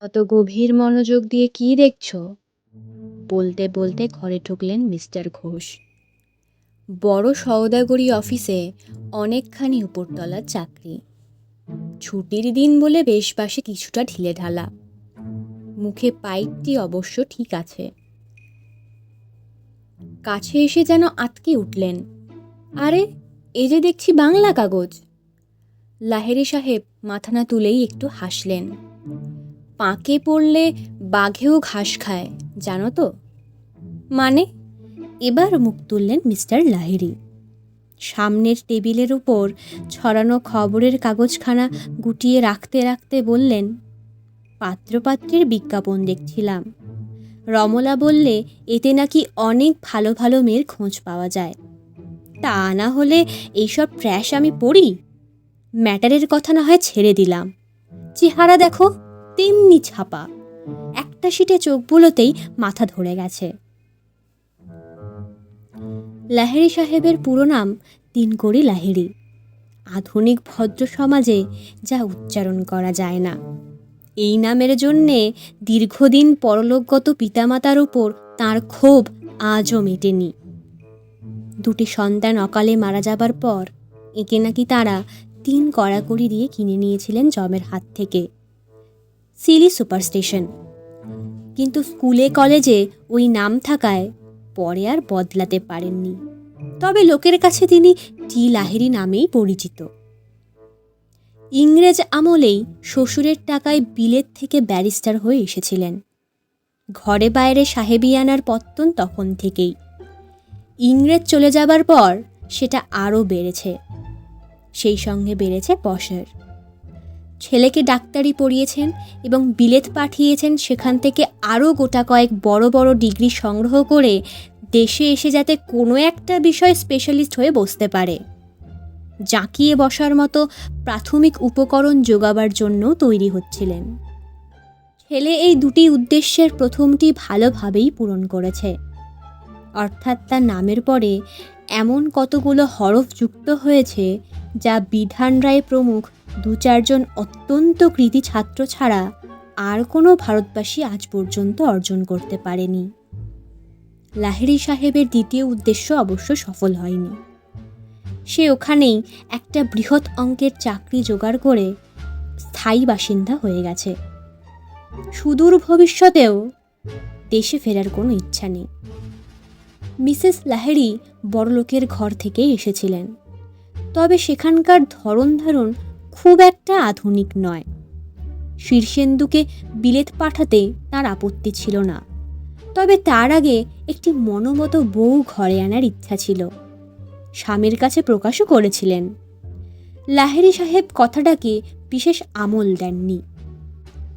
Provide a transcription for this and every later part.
অত গভীর মনোযোগ দিয়ে কি দেখছ? বলতে বলতে ঘরে ঢুকলেন মিস্টার ঘোষ। বড় সওদাগরি অফিসে অনেকখানি উপরতলার চাকরি। ছুটির দিন বলে বেশ পাশে কিছুটা ঢিলে ঢালা। মুখে পাইপটি অবশ্য ঠিক আছে। কাছে এসে যেন আটকে উঠলেন। আরে এ যে দেখছি বাংলা কাগজ। লাহেরি সাহেব মাথা না তুলেই একটু হাসলেন। পাঁকে পড়লে বাঘেও ঘাস খায়, জানো তো? মানে এবার মুখ তুললেন মিস্টার লাহিরি সামনের টেবিলের উপর ছড়ানো খবরের কাগজখানা গুটিয়ে রাখতে রাখতে বললেন, পাত্রপাত্রের বিজ্ঞাপন দেখছিলাম। রমলা বললে, এতে নাকি অনেক ভালো ভালো মেয়ের খোঁজ পাওয়া যায়। তা না হলে এইসব ট্র্যাশ আমি পড়ি? ম্যাটারের কথা না হয় ছেড়ে দিলাম। চেহারা দেখো তেমনি ছাপা। একটা সিটে চোখ বুলোতেই মাথা ধরে গেছে। লাহেরি সাহেবের পুরো নাম তিনকড়ি লাহেরি। আধুনিক ভদ্র সমাজে যা উচ্চারণ করা যায় না। এই নামের জন্যে দীর্ঘদিন পরলোকগত পিতামাতার উপর তার ক্ষোভ আজও মেটেনি। দুটি সন্তান অকালে মারা যাবার পর একে নাকি তারা তিন কড়াকড়ি দিয়ে কিনে নিয়েছিলেন জমের হাত থেকে। Silly superstition. কিন্তু স্কুলে কলেজে ওই নাম থাকায় পরে আর বদলাতে পারেননি। তবে লোকের কাছে তিনি টি লাহেরি নামেই পরিচিত। ইংরেজ আমলেই শ্বশুরের টাকায় বিলেত থেকে ব্যারিস্টার হয়ে এসেছিলেন। ঘরে বাইরে সাহেবিয়ানার পত্তন তখন থেকেই। ইংরেজ চলে যাবার পর সেটা আরও বেড়েছে। সেই সঙ্গে বেড়েছে পশার ছেলেকে ডাক্তারি পড়িয়েছেন এবং বিলেত পাঠিয়েছেন সেখান থেকে আরও গোটা কয়েক বড় বড় ডিগ্রি সংগ্রহ করে দেশে এসে যাতে কোনো একটা বিষয় স্পেশালিস্ট হয়ে বসতে পারে। জাঁকিয়ে বসার মতো প্রাথমিক উপকরণ যোগাবার জন্য তৈরি হচ্ছিলেন। ছেলে এই দুটি উদ্দেশ্যের প্রথমটি ভালোভাবেই পূরণ করেছে। অর্থাৎ তার নামের পরে এমন কতগুলো হরফ যুক্ত হয়েছে যা বিধান রায় প্রমুখ দু চারজন অত্যন্ত কৃতি ছাত্র ছাড়া আর কোনো ভারতবাসী আজ পর্যন্ত অর্জন করতে পারেনি। লাহিড়ি সাহেবের দ্বিতীয় উদ্দেশ্য অবশ্য সফল হয়নি। সে ওখানেই একটা বৃহৎ অঙ্কের চাকরি জোগাড় করে স্থায়ী বাসিন্দা হয়ে গেছে। সুদূর ভবিষ্যতেও দেশে ফেরার কোনো ইচ্ছা নেই। মিসেস লাহেরি বড়লোকের ঘর থেকেই এসেছিলেন। তবে সেখানকার ধরন ধারণ খুব একটা আধুনিক নয়। শীর্ষেন্দুকে বিলেত পাঠাতে তার আপত্তি ছিল না। তবে তার আগে একটি মনোমতো বউ ঘরে আনার ইচ্ছা ছিল। স্বামীর কাছে প্রকাশও করেছিলেন। লাহেরি সাহেব কথাটাকে বিশেষ আমল দেননি।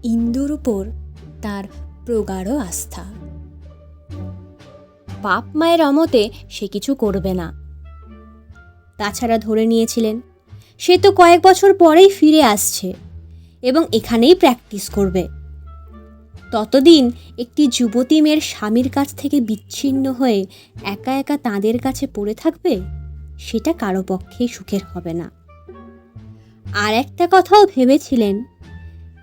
ইন্দুর উপর তার প্রগাঢ় আস্থা। বাপ মায়ের অমতে সে কিছু করবে না। তাছাড়া ধরে নিয়েছিলেন সে তো কয়েক বছর পরেই ফিরে আসছে এবং এখানেই প্র্যাকটিস করবে। ততদিন একটি যুবতী মেয়ের স্বামীর কাছ থেকে বিচ্ছিন্ন হয়ে একা একা তাদের কাছে পড়ে থাকবে, সেটা কারও পক্ষেই সুখের হবে না। আর একটা কথাও ভেবেছিলেন,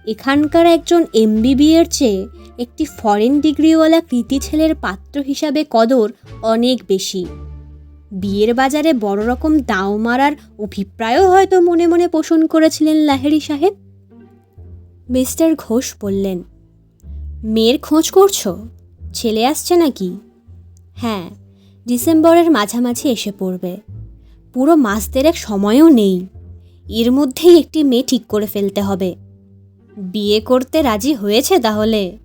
এখানকার একজন এমবিবিএর চেয়ে একটি ফরেন ডিগ্রিওয়ালা কৃতি ছেলের পাত্র হিসাবে কদর অনেক বেশি। বিয়ের বাজারে বড় রকম দাও মারার অভিপ্রায়ও হয়তো মনে মনে পোষণ করেছিলেন লাহেরি সাহেব। মিস্টার ঘোষ বললেন, মেয়ের খোঁজ করছ? ছেলে আসছে নাকি? হ্যাঁ ডিসেম্বরের মাঝামাঝি এসে পড়বে। পুরো মাস দেড়েক সময়ও নেই। এর মধ্যেই একটি মেয়ে ঠিক করে ফেলতে হবে। বিয়ে করতে রাজি হয়েছে তাহলে?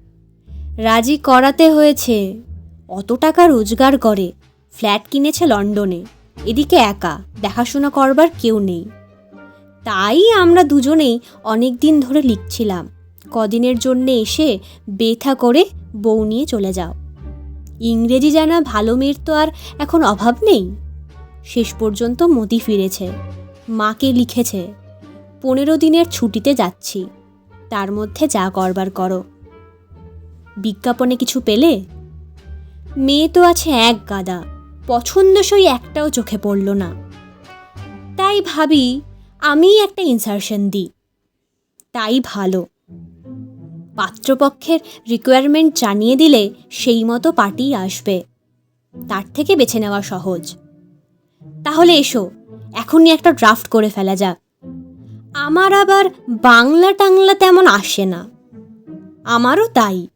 রাজি করাতে হয়েছে। অত টাকা রোজগার করে। ফ্ল্যাট কিনেছে লন্ডনে। এদিকে একা, দেখাশোনা করবার কেউ নেই। তাই আমরা দুজনেই অনেক দিন ধরে লিখছিলাম, কদিনের জন্য এসে বেথা করে বউ নিয়ে চলে যাও। ইংরেজি জানা ভালো মেয়ের তো আর এখন অভাব নেই। শেষ পর্যন্ত মতি ফিরেছে, মাকে লিখেছে, পনেরো দিনের ছুটিতে যাচ্ছি, তার মধ্যে যা করবার করো। বিজ্ঞাপনে কিছু পেলে? মেয়ে তো আছে এক গাদা পছন্দসই একটাও চোখে পড়ল না। তাই ভাবি আমি একটা ইনসারশন দিই। তাই ভালো। পাত্রপক্ষের রিকোয়ারমেন্ট জানিয়ে দিলে সেই মতো পার্টি আসবে। তার থেকে বেছে নেওয়া সহজ। তাহলে এসো, এখনই একটা ড্রাফট করে ফেলা যাক। আমার আবার বাংলা টাংলা তেমন আসে না। আমারও তাই।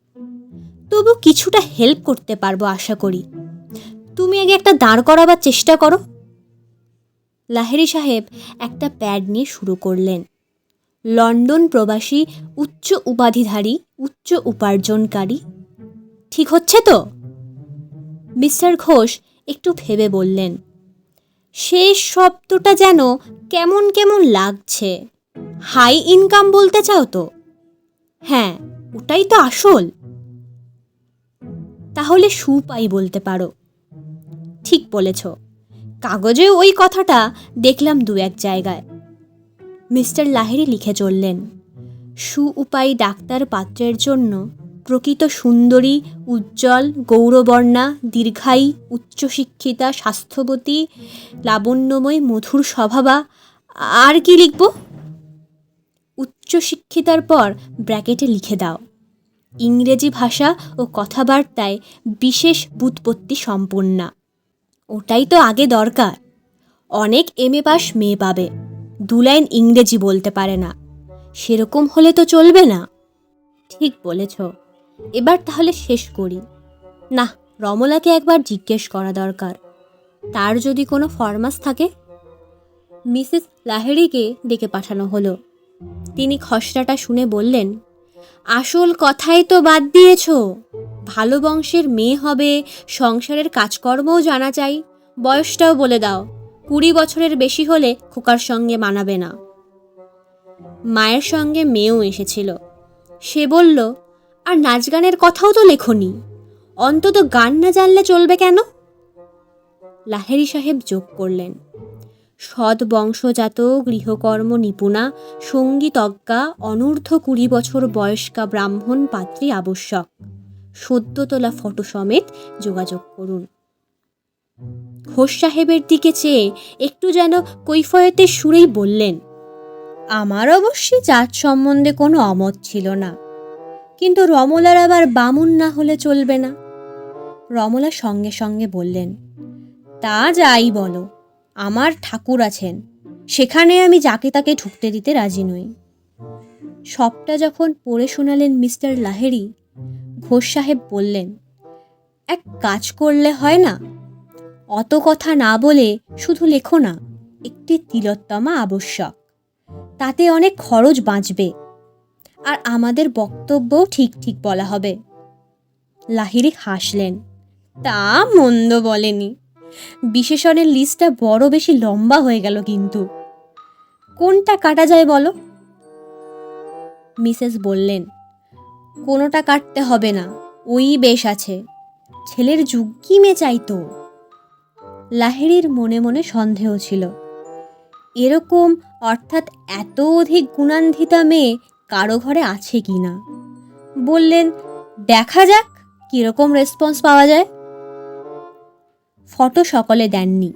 তবু কিছুটা হেল্প করতে পারব আশা করি। তুমি আগে একটা দাঁড় করাবার চেষ্টা করো। লাহেরি সাহেব একটা প্যাড নিয়ে শুরু করলেন। লন্ডন প্রবাসী, উচ্চ উপাধিধারী, উচ্চ উপার্জনকারী। ঠিক হচ্ছে তো? মিস্টার ঘোষ একটু ভেবে বললেন শেষ শব্দটা যেন কেমন কেমন লাগছে। হাই ইনকাম বলতে চাও তো? হ্যাঁ ওটাই তো আসল। তাহলে সুপাই বলতে পারো। ঠিক বলেছ। কাগজে ওই কথাটা দেখলাম দু এক জায়গায়। মিস্টার লাহিরি লিখে চললেন সু উপায়ী ডাক্তার পাত্রের জন্য প্রকৃত সুন্দরী, উজ্জ্বল, গৌরবর্ণা, দীর্ঘায়ী, উচ্চশিক্ষিতা, স্বাস্থ্যবতী, লাবণ্যময়, মধুর স্বভাবা, আর কি লিখব? উচ্চশিক্ষিতার পর ব্র্যাকেটে লিখে দাও। ইংরেজি ভাষা ও কথাবার্তায় বিশেষ বুৎপত্তি সম্পন্না। ওটাই তো আগে দরকার। অনেক এম এ পাস মেয়ে পাবে। দু লাইন ইংরেজি বলতে পারে না। সেরকম হলে তো চলবে না। ঠিক বলেছ। এবার তাহলে শেষ করি। না, রমলাকে একবার জিজ্ঞেস করা দরকার। তার যদি কোনো ফরমাস থাকে? মিসেস লাহেরিকে ডেকে পাঠানো হলো। তিনি খসড়াটা শুনে বললেন, আসল কথাই তো বাদ দিয়েছ। ভালো বংশের মেয়ে হবে, সংসারের কাজকর্মও জানা চাই বয়সটাও বলে দাও, কুড়ি বছরের বেশি হলে খোকার সঙ্গে মানাবে না। মায়ের সঙ্গে মেয়েও এসেছিল। সে বলল, আর নাচ গানের কথাও তো লেখনি। অন্তত গান না জানলে চলবে কেন? লাহেরি সাহেব যোগ করলেন। সৎ বংশজাত গৃহকর্ম নিপুণা সঙ্গীতজ্ঞা অনূর্ধ্ব কুড়ি বছর বয়স্কা ব্রাহ্মণ পাত্রী আবশ্যক। সদ্য তোলা ফটো সমেত যোগাযোগ করুন। ঘোষ সাহেবের দিকে চেয়ে একটু যেন কৈফয়তের সুরেই বললেন, আমার অবশ্যই জাত সম্বন্ধে কোনো অমত ছিল না। কিন্তু রমলার আবার বামুন না হলে চলবে না? রমলা সঙ্গে সঙ্গে বললেন, তা যাই বলো, আমার ঠাকুর আছেন, সেখানে আমি যাকে তাকে ঢুকতে দিতে রাজি নই। সবটা যখন পড়ে শোনালেন মিস্টার লাহেরি ঘোষ সাহেব বললেন, এক কাজ করলে হয় না। অত কথা না বলে শুধু লেখো না, একটি তিলোত্তমা আবশ্যক। তাতে অনেক খরচ বাঁচবে। আর আমাদের বক্তব্যও ঠিক ঠিক বলা হবে। লাহিরি হাসলেন, তা মন্দ বলেনি। বিশেষণের লিস্টটা বড় বেশি লম্বা হয়ে গেল কিন্তু। কোনটা কাটা যায় বলো? মিসেস বললেন কোনোটা কাটতে হবে না। ওই বেশ আছে। ছেলের যুগ্গি মেয়ে চাইতো লাহিড়ির মনে মনে সন্দেহ ছিল। এরকম অর্থাৎ এত অধিক গুণান্ধিতা মেয়ে কারও ঘরে আছে কি না? বললেন, দেখা যাক, কীরকম রেসপন্স পাওয়া যায়। ফটো সকলে দেননি।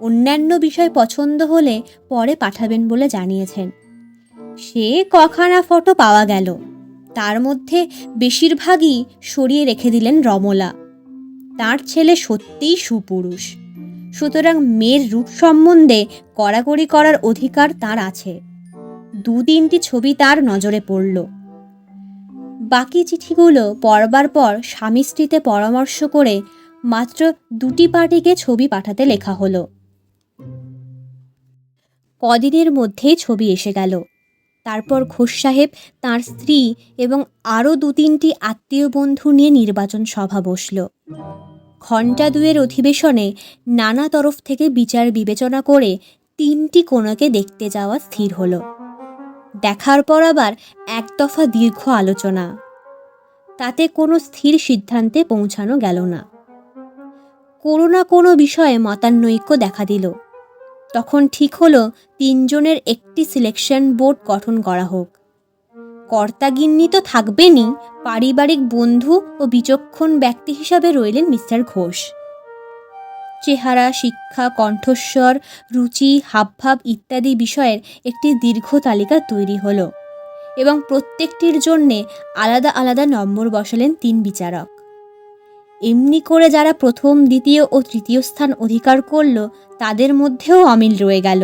অন্যান্য বিষয় পছন্দ হলে পরে পাঠাবেন বলে জানিয়েছেন। সে কখানা ফটো পাওয়া গেল। তার মধ্যে বেশিরভাগই সরিয়ে রেখে দিলেন রমলা। তার ছেলে সত্যিই সুপুরুষ। সুতরাং মেয়ের রূপ সম্বন্ধে কড়াকড়ি করার অধিকার তার আছে। দু তিনটি ছবি তার নজরে পড়ল। বাকি চিঠিগুলো পড়বার পর স্বামী স্ত্রীতে পরামর্শ করে মাত্র দুটি পার্টিকে ছবি পাঠাতে লেখা হলো। কদিনের মধ্যেই ছবি এসে গেল। তারপর ঘোষ সাহেব তাঁর স্ত্রী এবং আরও দু তিনটি আত্মীয় বন্ধু নিয়ে নির্বাচন সভা বসল। ঘণ্টা দুয়ের অধিবেশনে নানা তরফ থেকে বিচার বিবেচনা করে তিনটি কোণাকে দেখতে যাওয়া স্থির হলো। দেখার পর আবার এক দফা দীর্ঘ আলোচনা। তাতে কোনো স্থির সিদ্ধান্তে পৌঁছানো গেল না। কোনো না কোনো বিষয়ে মতানৈক্য দেখা দিল। তখন ঠিক হলো তিনজনের একটি সিলেকশন বোর্ড গঠন করা হোক। কর্তাগিন্নি তো থাকবেনই, পারিবারিক বন্ধু ও বিচক্ষণ ব্যক্তি হিসাবে রইলেন মিস্টার ঘোষ। চেহারা, শিক্ষা, কণ্ঠস্বর, রুচি, হাবভাব ইত্যাদি বিষয়ের একটি দীর্ঘ তালিকা তৈরি হলো এবং প্রত্যেকটির জন্যে আলাদা আলাদা নম্বর বসালেন তিন বিচারক। এমনি করে যারা প্রথম, দ্বিতীয় ও তৃতীয় স্থান অধিকার করল, তাদের মধ্যেও অমিল রয়ে গেল।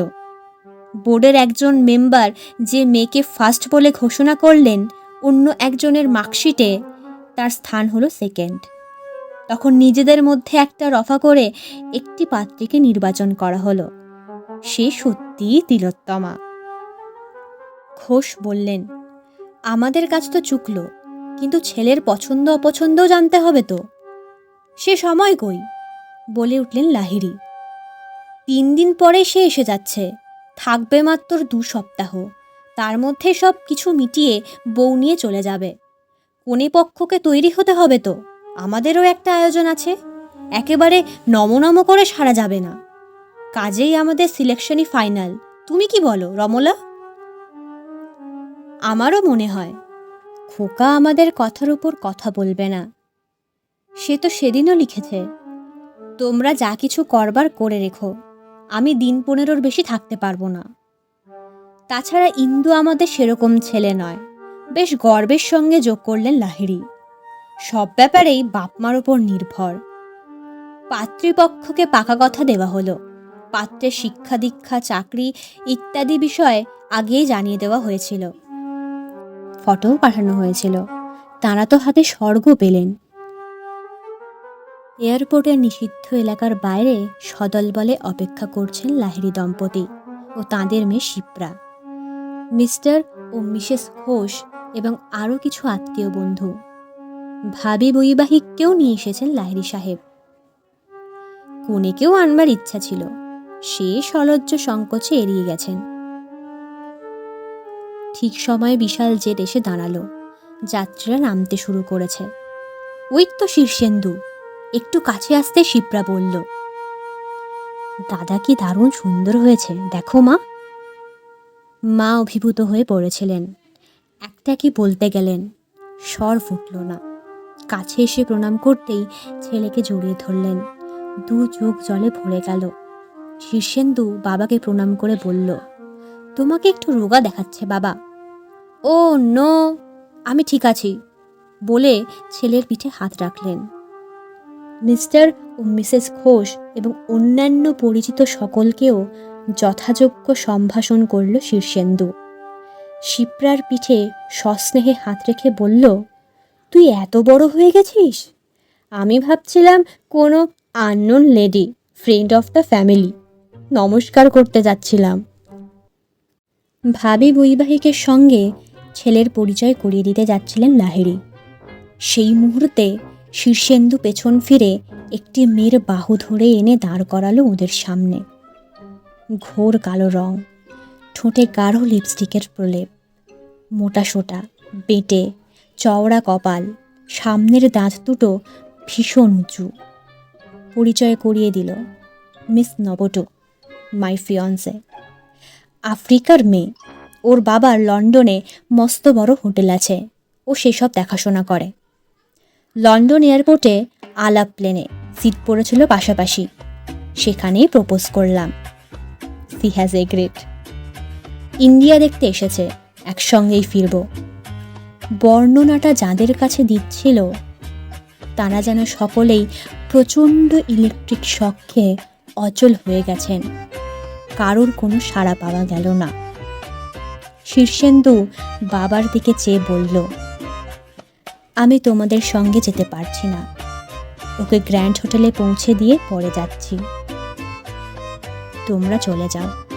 বোর্ডের একজন মেম্বার যে মেয়েকে ফার্স্ট বলে ঘোষণা করলেন, অন্য একজনের মার্কশিটে তার স্থান হলো সেকেন্ড। তখন নিজেদের মধ্যে একটা রফা করে একটি পাত্রীকে নির্বাচন করা হলো। সে সত্যিই তিলোত্তমা। ঘোষ বললেন, আমাদের কাছ তো চুকলো, কিন্তু ছেলের পছন্দ অপছন্দও জানতে হবে তো। সে সময় কই? বলে উঠলেন লাহিড়ি। তিন দিন পরে সে এসে যাচ্ছে। থাকবে মাত্র দু সপ্তাহ। তার মধ্যে সব কিছু মিটিয়ে বউ নিয়ে চলে যাবে। কোনে পক্ষকে তৈরি হতে হবে তো। আমাদেরও একটা আয়োজন আছে। একেবারে নমনম করে সারা যাবে না। কাজেই আমাদের সিলেকশনই ফাইনাল। তুমি কি বলো, রমলা? আমারও মনে হয়। খোকা আমাদের কথার উপর কথা বলবে না। সে তো সেদিনও লিখেছে। তোমরা যা কিছু করবার করে রেখো, আমি দিন পনেরোর বেশি থাকতে পারব না। তাছাড়া ইন্দু আমাদের সেরকম ছেলে নয়, বেশ গর্বের সঙ্গে যোগ করলেন লাহিড়ি। সব ব্যাপারেই বাপমার ওপর নির্ভর। পাত্রীপক্ষকে পাকা কথা দেওয়া হলো, পাত্রের শিক্ষা, দীক্ষা, চাকরি ইত্যাদি বিষয়ে আগেই জানিয়ে দেওয়া হয়েছিল। ফটোও পাঠানো হয়েছিল, তারা তো হাতে স্বর্গ পেলেন। এয়ারপোর্টের নিষিদ্ধ এলাকার বাইরে সদল বলে অপেক্ষা করছেন লাহিড়ি দম্পতি ও তাঁদের মেয়ে শিপ্রা। মিস্টার ও মিসেস ঘোষ এবং আরও কিছু আত্মীয় বন্ধু। ভাবি বৈবাহিককেও নিয়ে এসেছেন লাহিড়ি সাহেব। কনেকেও আনবার ইচ্ছা ছিল। সে সলজ্জ সংকোচে এড়িয়ে গেছেন। ঠিক সময়ে বিশাল জেট এসে দাঁড়াল। যাত্রীরা নামতে শুরু করেছে। ওই তো শীর্ষেন্দু। একটু কাছে আসতে শিপ্রা বলল, দাদা কি দারুণ সুন্দর হয়েছে, দেখো মা। মা অভিভূত হয়ে পড়েছিলেন। একটা কি বলতে গেলেন, স্বর ফুটল না। কাছে এসে প্রণাম করতেই ছেলেকে জড়িয়ে ধরলেন। দু চোখ জলে ভরে গেল। শীর্ষেন্দু বাবাকে প্রণাম করে বলল, তোমাকে একটু রোগা দেখাচ্ছে বাবা। ও, নো, আমি ঠিক আছি, বলে ছেলের পিঠে হাত রাখলেন। মিস্টার ও মিসেস ঘোষ এবং অন্যান্য পরিচিত সকলকেও যথাযোগ্য সম্ভাষণ করল শীর্ষেন্দু। শিপ্রার পিঠে সস্নেহে হাত রেখে বলল, তুই এত বড় হয়ে গেছিস? আমি ভাবছিলাম কোনো unknown lady friend of the family নমস্কার করতে যাচ্ছিলাম। ভাবি বৈবাহিকের সঙ্গে ছেলের পরিচয় করিয়ে দিতে যাচ্ছিলেন লাহিড়ি। সেই মুহূর্তে শীর্ষেন্দু পেছন ফিরে একটি মেয়ের বাহু ধরে এনে দাঁড় করালো ওদের সামনে। ঘোর কালো রং, ঠোঁটে গাঢ় লিপস্টিকের প্রলেপ, মোটা সোটা, বেটে, চওড়া কপাল, সামনের দাঁত দুটো ভীষণ উঁচু। পরিচয় করিয়ে দিল, মিস নবটো, মাই ফিয়ন্সে। আফ্রিকার মেয়ে, ওর বাবার লন্ডনে মস্ত বড় হোটেল আছে, ও সেসব দেখাশোনা করে। লন্ডন এয়ারপোর্টে আলাপ প্লেনে সিট পড়েছিল পাশাপাশি। সেখানেই প্রপোজ করলাম। She has a great. India দেখতে এসেছে, একসঙ্গেই ফিরব। বর্ণনাটা যাদের কাছে দিচ্ছিল, তারা যেন সকলেই প্রচণ্ড ইলেকট্রিক শখে অচল হয়ে গেছেন। কারোর কোনো সাড়া পাওয়া গেল না। শীর্ষেন্দু বাবার দিকে চেয়ে বলল আমি তোমাদের সঙ্গে যেতে পারছি না। ওকে গ্র্যান্ড হোটেলে পৌঁছে দিয়ে পরে যাচ্ছি। তোমরা চলে যাও।